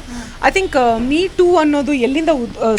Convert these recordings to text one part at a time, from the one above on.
됩니다. I think me too ಅನ್ನೋದು ಎಲ್ಲಿಂದ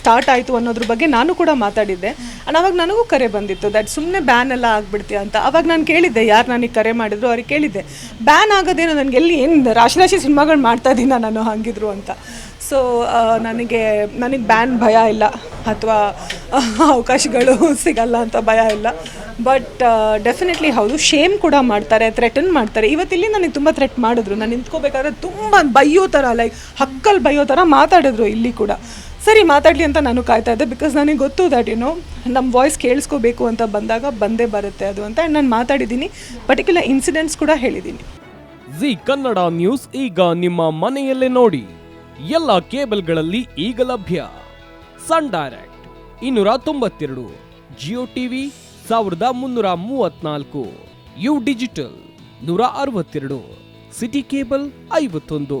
start ಆಯಿತು ಅನ್ನೋದ್ರ ಬಗ್ಗೆ ನಾನು ಕೂಡ ಮಾತಾಡಿದ್ದೆ. ಆ್ಯಂಡ್ ಅವಾಗ ನನಗೂ ಕರೆ ಬಂದಿತ್ತು ದಟ್ ಸುಮ್ಮನೆ ಬ್ಯಾನ್ ಎಲ್ಲ ಆಗ್ಬಿಡ್ತೀಯ ಅಂತ. ಅವಾಗ ನಾನು ಕೇಳಿದ್ದೆ, ಯಾರು ನನಗೆ ಕರೆ ಮಾಡಿದ್ರು? ಅವ್ರಿಗೆ ಕೇಳಿದ್ದೆ ಬ್ಯಾನ್ ಆಗೋದೇನೋ, ನನಗೆ ಎಲ್ಲಿ ಏನು ರಾಶಿ ರಾಶಿ ಸಿನಿಮಾಗಳು ಮಾಡ್ತಾ ಇದ್ದೀನ ನಾನು ಹಂಗಿದ್ರು ಅಂತ. ಸೊ ನನಗೆ ನನಗೆ ಬ್ಯಾನ್ ಭಯ ಇಲ್ಲ, ಅಥವಾ, ಅವಕಾಶಗಳು ಸಿಗಲ್ಲ ಅಂತ ಭಯ ಇಲ್ಲ. ಬಟ್ ಡೆಫಿನೆಟ್ಲಿ ಹೌದು ಶೇಮ್ ಕೂಡ ಮಾಡ್ತಾರೆ ಥ್ರೆಟನ್ ಮಾಡ್ತಾರೆ. ಇವತ್ತಿಲ್ಲಿ ನನಗೆ ತುಂಬ ಥ್ರೆಟ್ ಮಾಡಿದ್ರು. ನಾನು ನಿಂತ್ಕೋಬೇಕಾದ್ರೆ ತುಂಬ ಬೈಯೋ ಥರ ಲೈಕ್ ಹಕ್ಕಲ್ಲಿ ಬೈಯೋ ಥರ ಮಾತಾಡಿದ್ರು ಇಲ್ಲಿ ಕೂಡ. ಸರಿ, ಮಾತಾಡಲಿ ಅಂತ ನಾನು ಕಾಯ್ತಾ ಇದ್ದೆ. ಬಿಕಾಸ್ ನನಗೆ ಗೊತ್ತು ದ್ಯಾಟ್ ಯುನೋ ನಮ್ಮ ವಾಯ್ಸ್ ಕೇಳಿಸ್ಕೋಬೇಕು ಅಂತ ಬಂದಾಗ ಬಂದೇ ಬರುತ್ತೆ ಅದು ಅಂತ ಆ್ಯಂಡ್ ನಾನು ಮಾತಾಡಿದ್ದೀನಿ. ಪರ್ಟಿಕ್ಯುಲರ್ ಇನ್ಸಿಡೆಂಟ್ಸ್ ಕೂಡ ಹೇಳಿದ್ದೀನಿ. ಜಿ ಕನ್ನಡ ನ್ಯೂಸ್ ಈಗ ನಿಮ್ಮ ಮನೆಯಲ್ಲೇ ನೋಡಿ. ಎಲ್ಲ ಕೇಬಲ್ಗಳಲ್ಲಿ ಈಗ ಲಭ್ಯ. ಸನ್ ಡೈರೆಕ್ಟ್ ಇನ್ನೂರ ತೊಂಬತ್ತೆರಡು, ಜಿಯೋ ಟಿವಿ ಸಾವಿರದ ಮುನ್ನೂರ ಮೂವತ್ನಾಲ್ಕು, ಯು ಡಿಜಿಟಲ್ ನೂರ ಅರವತ್ತೆರಡು, ಸಿಟಿ ಕೇಬಲ್ ಐವತ್ತೊಂದು.